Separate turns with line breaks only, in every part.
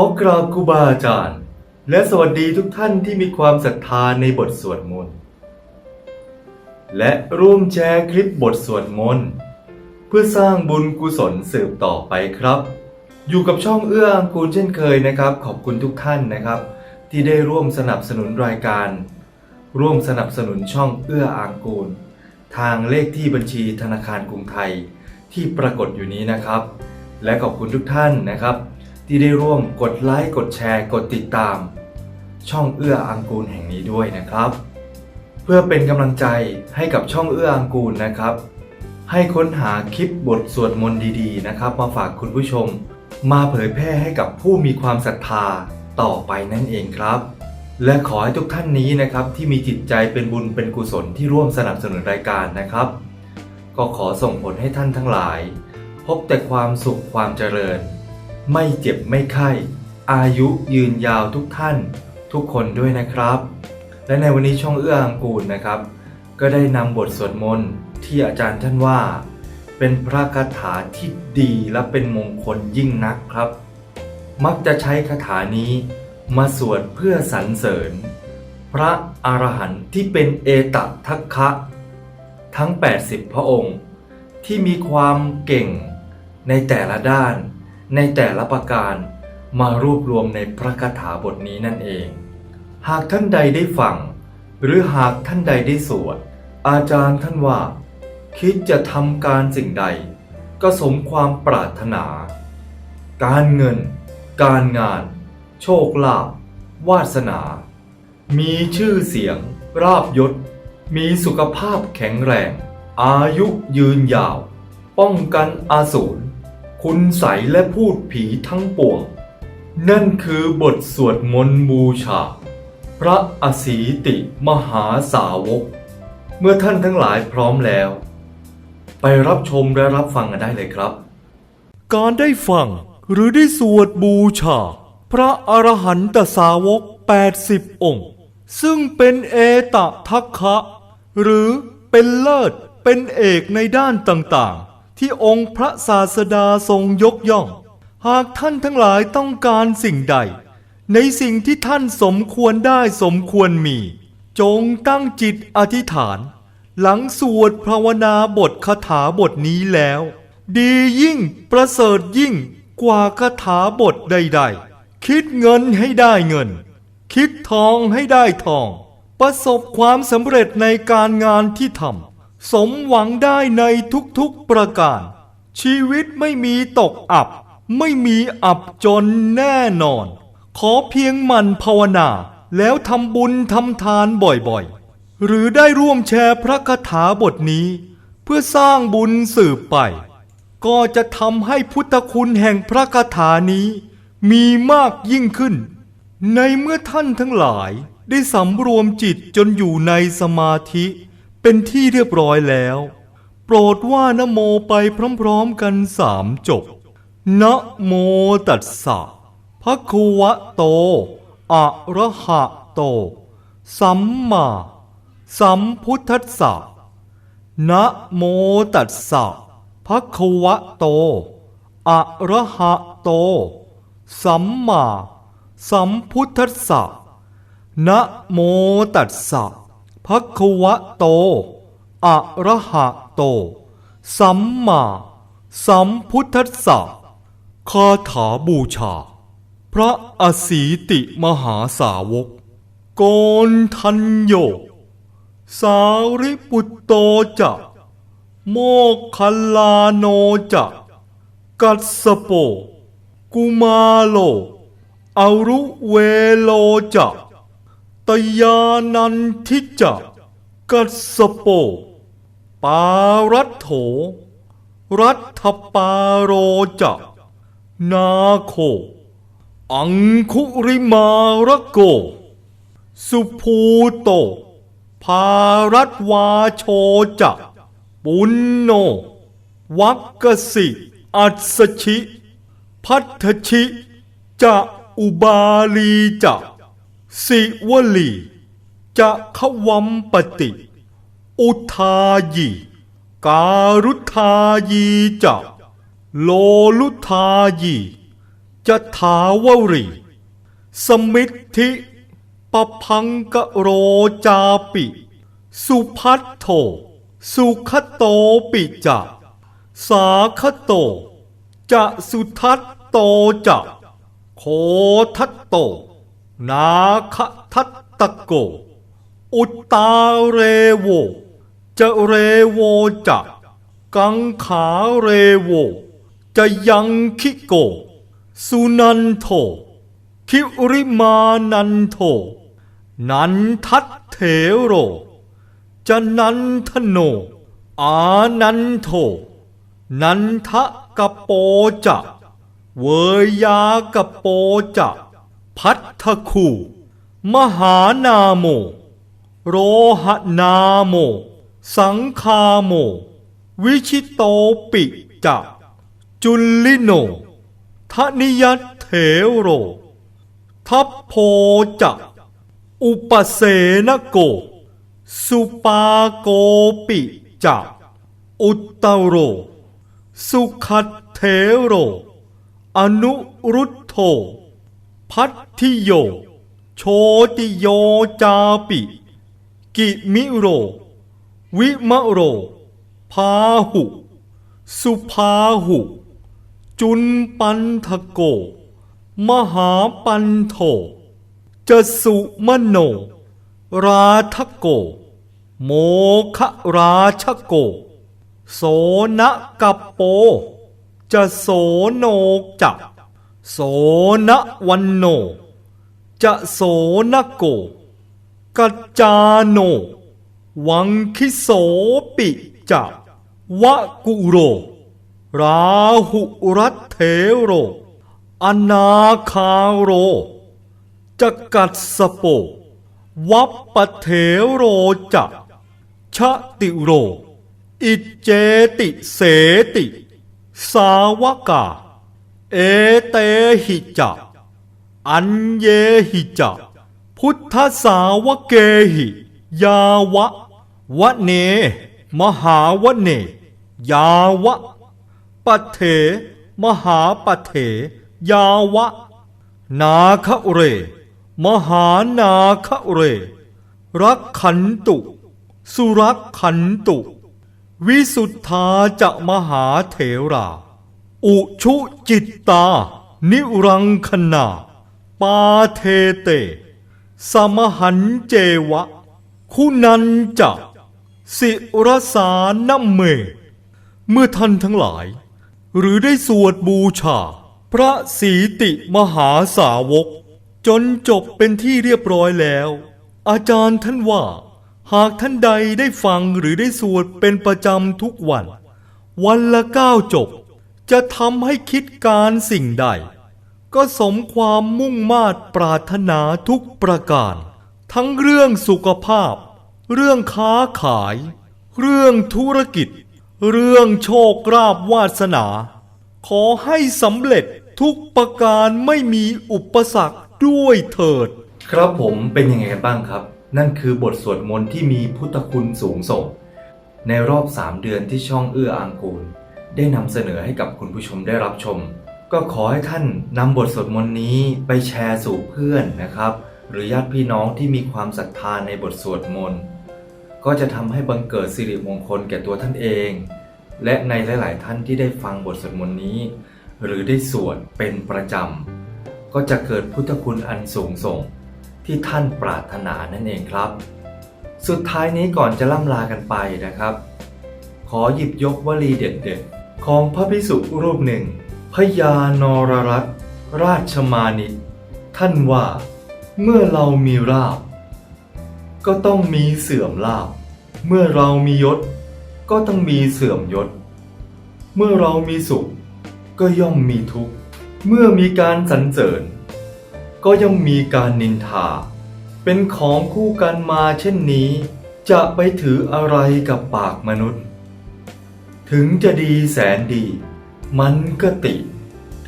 อกราบครูบาอาจารย์ และสวัสดีทุกท่านที่มีความศรัทธาในบทสวดมนต์ และร่วมแชร์คลิปบทสวดมนต์ เพื่อสร้างบุญกุศลสืบต่อไปครับ อยู่กับช่องเอื้ออังกูลเช่นเคยนะครับ ขอบคุณทุกท่านนะครับ ที่ได้ร่วมสนับสนุนรายการ ร่วมสนับสนุนช่องเอื้ออังกูล ทางเลขที่บัญชีธนาคารกรุงไทยที่ปรากฏอยู่นี้นะครับ และขอบคุณทุกท่านนะครับ ที่ได้ร่วมกดไลค์กดแชร์ กดติดตาม ช่องเอื้ออังกูลแห่งนี้ด้วยนะครับ เพื่อเป็นกำลังใจให้กับช่องเอื้ออังกูลนะครับ ให้ค้นหาคลิปบทสวดมนต์ดีๆนะครับ มาฝากคุณผู้ชม มาเผยแพร่ให้กับผู้มีความศรัทธาต่อไปนั่นเองครับ และขอให้ทุกท่านนี้นะครับที่มีจิตใจเป็นบุญเป็นกุศลที่ร่วมสนับสนุนรายการนะครับ ก็ขอส่งผลให้ท่านทั้งหลาย พบแต่ความสุขความเจริญ ไม่เจ็บไม่ไข้ อายุยืนยาวทุกท่าน ทุกคนด้วยนะครับ และในวันนี้ช่องเอื้ออังกูลนะครับ ก็ได้นำบทสวดมนต์ที่อาจารย์ท่านว่า เป็นพระคาถาที่ดีและเป็นมงคลยิ่งนักครับ มักจะใช้คาถานี้มาสวดเพื่อสรรเสริญ พระอรหันต์ที่เป็นเอตทัคคะทั้ง 80 พระองค์ ที่มีความเก่งในแต่ละด้าน ในแต่ละประการมารวบรวมในพระคาถาบทนี้นั่นเอง หากท่านใดได้ฟัง หรือหากท่านใดได้สวด อาจารย์ท่านว่า คิดจะทำการสิ่งใด ก็สมความปรารถนา การเงิน การงาน โชคลาภวาสนา มีชื่อเสียง ราบยศ มีสุขภาพแข็งแรง อายุยืนยาว ป้องกันอาสูร คุณใสและพูดผีทั้งปวง นั่นคือบทสวดมนต์บูชา พระอสีติมหาสาวก เมื่อท่านทั้งหลายพร้อมแล้ว ไปรับชมและรับฟังกันได้เลยครับ
การได้ฟังหรือได้สวดบูชา พระอรหันตสาวก 80 องค์ ซึ่งเป็นเอตทัคคะ หรือเป็นเลิศเป็นเอกในด้านต่างๆ ที่องค์พระศาสดาทรงยกย่อง หากท่านทั้งหลายต้องการสิ่งใด ในสิ่งที่ท่านสมควรได้สมควรมี จงตั้งจิตอธิษฐาน หลังสวดภาวนาบทคาถาบทนี้แล้ว ดียิ่งประเสริฐยิ่งกว่าคาถาบทใด ๆ คิดเงินให้ได้เงิน คิดทองให้ได้ทอง ประสบความสำเร็จในการงานที่ทำ สมหวังได้ในทุกๆประการ ชีวิตไม่มีตกอับ ไม่มีอับจนแน่นอน ขอเพียงมันภาวนา แล้วทำบุญทำทานบ่อยๆ หรือได้ร่วมแชร์พระคาถาบทนี้ เพื่อสร้างบุญสืบไป ก็จะทำให้พุทธคุณแห่งพระคาถานี้ มีมากยิ่งขึ้น ในเมื่อท่านทั้งหลายได้สำรวมจิตจนอยู่ในสมาธิ เป็นที่เรียบร้อยแล้ว โปรดว่านโมไปพร้อมๆกันสามจบนะโมตัสสะภะคะวะโต อะระหะโต สัมมาสัมพุทธัสสะนะโมตัสสะภะคะวะโต อะระหะโต สัมมาสัมพุทธัสสะนะโมตัสสะ ภะควะโต อะระหะโต สัมมาสัมพุทธัสสะคาถาบูชา พระอสีติมหาสาวกโกนทัญโย สาริปุตโตจะโมคคัลลาโนจะกัสสโป กุมาโลอรุเวโลจะ ตยานันทิจะกัสโป ปารัตโถ รัฐปาโรจะนาโค อังคุริมาระโก สุภูโต ภารัตวาโชจะปุณโน วักกสิ อัสชิ พัทธชิจะอุบาลีจะ สิวลีจะขวัมปติ อุทายี การุทายีจะโลลุทายีจะถาวรี สมิทธิปพังกะโรจาปิ สุพัทโทสุขโตปิจะสาคโต จะสุทัตโตจะโคทัตโต นาคทัตตะโก อุตตาเรโว จะเรโวจะกังขาเรโว จะยังคิโก สุนันโท คิริมานันโท นันทัตเถโร จะนันทโน อานันโท นันทะกโปจะเวยากโปจะ พัทธคู มหานาโม โรหนาโม สังคาโม วิชิโตปิจะจุลลิโนทนิยัตเถโร ทัพโพจะอุปเสนโก สุปาโกปิจะอุตตโร สุขัตเถโร อนุรุตโธ พัทธิโย โชติโยจาปิ กิมิโร วิมะโร พาหุ สุภาหุ จุนปันทโก มหาปันโทจสุมโน ราทโก โมคะราชโก โสนกัปโป จะโสโนจัก โสนวันโน จะโสนโก กัจจาโน วังคิโสปิจะวะกุโร ราหุรัตเถโร อนาคาโรจะกัดสโป วัปปเถโรจะชะติโร อิเจติเสติ สาวกา เอเตหิจะอันเยหิจะพุทธสาวเกหิ ยาวะวะเน มหาวะเน ยาวะปะเถ มหาปะเถ ยาวะ นาคเร มหานาคเร รักขันตุ สุรักขันตุ วิสุทธาจะมหาเถรา อุชุจิตตา นิรังคณาปาเทเต สมหันเจวะ คุณันจะสิรสานเม เมื่อท่านทั้งหลาย หรือได้สวดบูชา พระสีติมหาสาวก จนจบเป็นที่เรียบร้อยแล้ว อาจารย์ท่านว่า หากท่านใดได้ฟังหรือได้สวดเป็นประจำทุกวัน วันละเก้าจบ จะทำให้คิดการสิ่งใด ก็สมความมุ่งมาตรปรารถนาทุกประการ ทั้งเรื่องสุขภาพ เรื่องค้าขาย เรื่องธุรกิจ เรื่องโชคราบวาสนา ขอให้สำเร็จทุกประการไม่มีอุปสรรคด้วยเถิด
ครับผมเป็นยังไงกันบ้างครับ นั่นคือบทสวดมนต์ที่มีพุทธคุณสูงส่ง ในรอบ 3 เดือนที่ช่องเอื้ออางกูล ได้นำเสนอให้กับคุณผู้ชมได้รับชม ก็ขอให้ท่านนำบทสวดมนต์นี้ไปแชร์สู่เพื่อนนะครับ หรือญาติพี่น้องที่มีความศรัทธาในบทสวดมนต์ก็จะทำให้บังเกิดสิริมงคลแก่ตัวท่านเอง และในหลาย ๆ ท่านที่ได้ฟังบทสวดมนต์นี้ หรือได้สวดเป็นประจำก็จะเกิดพุทธคุณอันสูงส่ง ที่ท่านปรารถนานั่นเองครับ สุดท้ายนี้ก่อนจะล่ำลากันไปนะครับ ขอหยิบยกวลีเด็ด ๆ ของพระพิสุรูปหนึ่งพญานรรัตราชมานิท่านว่า เมื่อเรามีราบ ก็ต้องมีเสื่อมลาบ เมื่อเรามียศ ก็ต้องมีเสื่อมยศ เมื่อเรามีสุข ก็ย่อมมีทุกข์ เมื่อมีการสรรเสริญ ก็ย่อมมีการนินทา เป็นของคู่กันมาเช่นนี้ จะไปถืออะไรกับปากมนุษย์ ถึงจะดีแสนดี มันก็ติ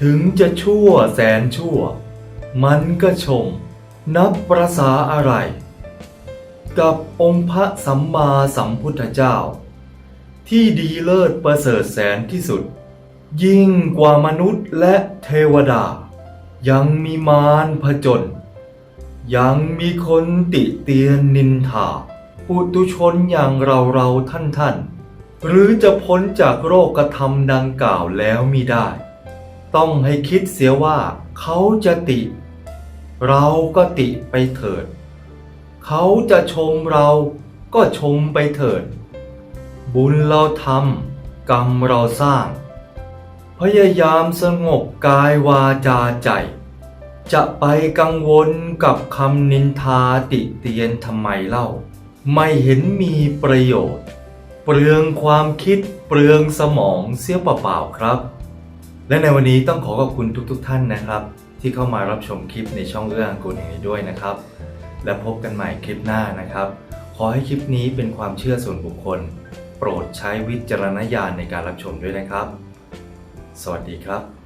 ถึงจะชั่วแสนชั่ว มันก็ชม นับประสาอะไร กับองค์พระสัมมาสัมพุทธเจ้า ที่ดีเลิศประเสริฐแสนที่สุด ยิ่งกว่ามนุษย์และเทวดา ยังมีมารผจญยังมีคนติเตียนนินทาปุตุชนอย่างเราเราท่านท่าน หรือจะพ้นจากโรคกระทำดังกล่าวแล้วมิได้ ต้องให้คิดเสียว่าเขาจะติ เราก็ติไปเถิด เขาจะชมเราก็ชมไปเถิด บุญเราทำกรรมเราสร้าง พยายามสงบกายวาจาใจ จะไปกังวลกับคำนินทาติเตียนทำไมเล่า ไม่เห็นมีประโยชน์ เปลืองความคิดเปลืองสมองเสียเปล่าๆครับ และในวันนี้ต้องขอขอบคุณทุกๆทท่านนะครับ ที่เข้ามารับชมคลิปในช่องเรื่องกุลแห่งนี้ด้วยนะครับ และพบกันใหม่คลิปหน้านะครับ ขอให้คลิปนี้เป็นความเชื่อส่วนบุคคล โปรดใช้วิจารณญาณในการรับชมด้วยนะครับ สวัสดีครับ